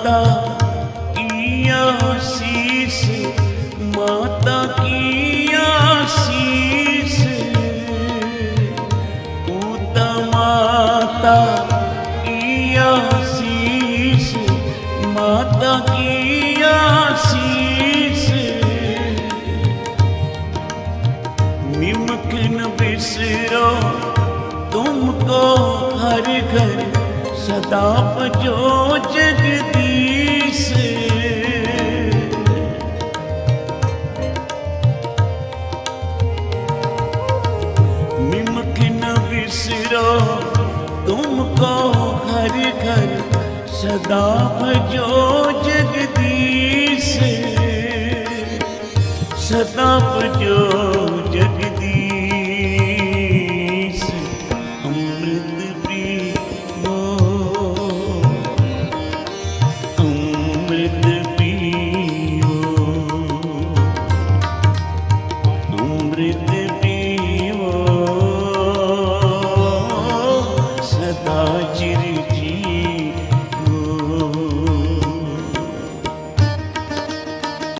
माता की आशीष, माता की आशीष। पूत माता की आशीष, माता की आशीष। निमक बिसरो तुमको हर घर, सदा बजो बिसरो तुमको हर घर सदा भजो जगदीश। सदा भजो जगदीश, अमृत पी हो अमृत पी हो अमृत सदा चिरकी